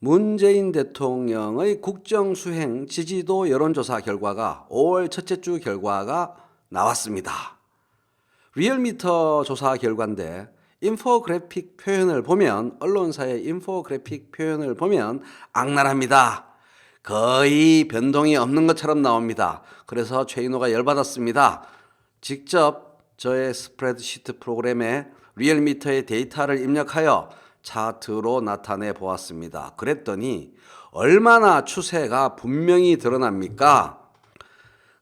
문재인 대통령의 국정 수행 지지도 여론조사 결과가 5월 첫째 주 결과가 나왔습니다. 리얼미터 조사 결과인데 인포그래픽 표현을 보면 언론사의 인포그래픽 표현을 보면 악랄합니다. 거의 변동이 없는 것처럼 나옵니다. 그래서 최인호가 열받았습니다. 직접 저의 스프레드시트 프로그램에 리얼미터의 데이터를 입력하여 차트로 나타내 보았습니다. 그랬더니 얼마나 추세가 분명히 드러납니까?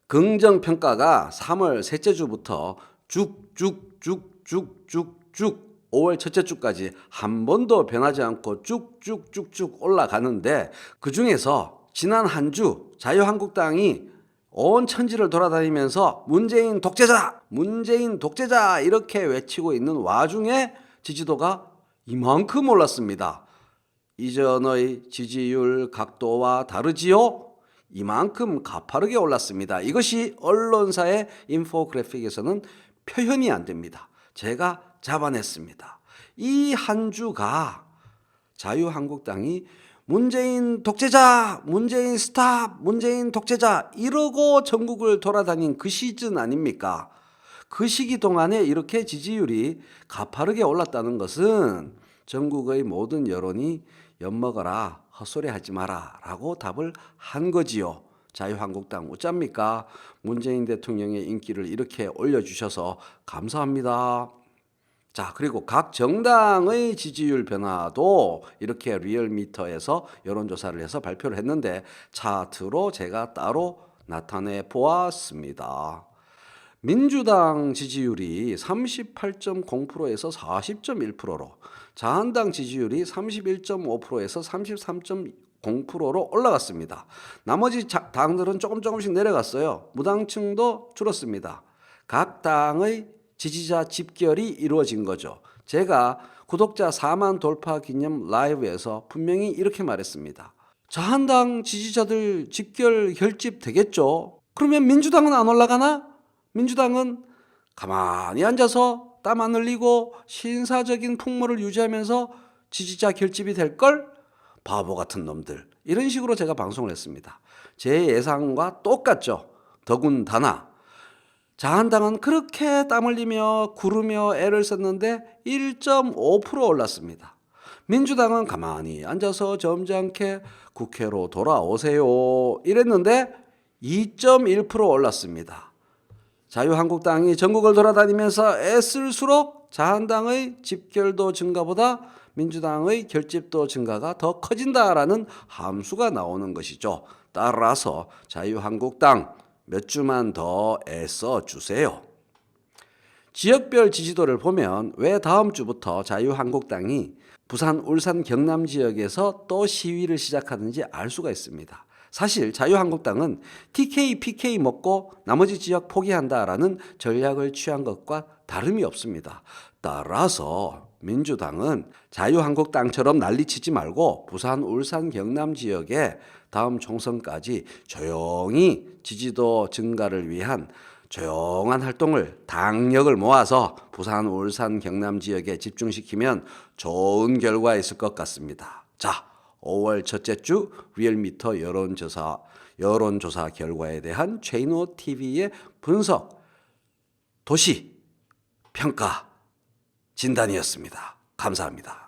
긍정 평가가 3월 셋째 주부터 쭉쭉쭉쭉쭉쭉 5월 첫째 주까지 한 번도 변하지 않고 쭉쭉쭉쭉 올라가는데 그 중에서 지난 한 주 자유한국당이 온 천지를 돌아다니면서 문재인 독재자, 문재인 독재자 이렇게 외치고 있는 와중에 지지도가 이만큼 올랐습니다. 이전의 지지율 각도와 다르지요? 이만큼 가파르게 올랐습니다. 이것이 언론사의 인포그래픽에서는 표현이 안 됩니다. 제가 잡아냈습니다. 이 한 주가 자유한국당이 문재인 독재자, 문재인 스탑, 문재인 독재자 이러고 전국을 돌아다닌 그 시즌 아닙니까? 그 시기 동안에 이렇게 지지율이 가파르게 올랐다는 것은 전국의 모든 여론이 엿먹어라, 헛소리 하지 마라 라고 답을 한 거지요. 자유한국당 어쩝니까? 문재인 대통령의 인기를 이렇게 올려주셔서 감사합니다. 자, 그리고 각 정당의 지지율 변화도 이렇게 리얼미터에서 여론조사를 해서 발표를 했는데 차트로 제가 따로 나타내 보았습니다. 민주당 지지율이 38.0%에서 40.1%로 자한당 지지율이 31.5%에서 33.0%로 올라갔습니다. 나머지 자- 당들은 조금 조금씩 내려갔어요. 무당층도 줄었습니다. 각 당의 지지자 집결이 이루어진 거죠. 제가 구독자 4만 돌파 기념 라이브에서 분명히 이렇게 말했습니다. 자한당 지지자들 집결 결집 되겠죠. 그러면 민주당은 안 올라가나? 민주당은 가만히 앉아서 땀 안 흘리고 신사적인 풍모를 유지하면서 지지자 결집이 될 걸? 바보 같은 놈들. 이런 식으로 제가 방송을 했습니다. 제 예상과 똑같죠. 더군다나 자한당은 그렇게 땀 흘리며 구르며 애를 썼는데 1.5% 올랐습니다. 민주당은 가만히 앉아서 점잖게 국회로 돌아오세요. 이랬는데 2.1% 올랐습니다. 자유한국당이 전국을 돌아다니면서 애쓸수록 자한당의 집결도 증가보다 민주당의 결집도 증가가 더 커진다라는 함수가 나오는 것이죠. 따라서 자유한국당 몇 주만 더 애써 주세요. 지역별 지지도를 보면 왜 다음 주부터 자유한국당이 부산, 울산, 경남 지역에서 또 시위를 시작하는지 알 수가 있습니다. 사실 자유한국당은 TK, PK 먹고 나머지 지역 포기한다라는 전략을 취한 것과 다름이 없습니다. 따라서 민주당은 자유한국당처럼 난리치지 말고 부산, 울산, 경남 지역에 다음 총선까지 조용히 지지도 증가를 위한 조용한 활동을 당력을 모아서 부산, 울산, 경남 지역에 집중시키면 좋은 결과 있을 것 같습니다. 자, 5월 첫째 주 리얼미터 여론조사 여론조사 결과에 대한 최인호 TV의 분석 도시 평가 진단이었습니다. 감사합니다.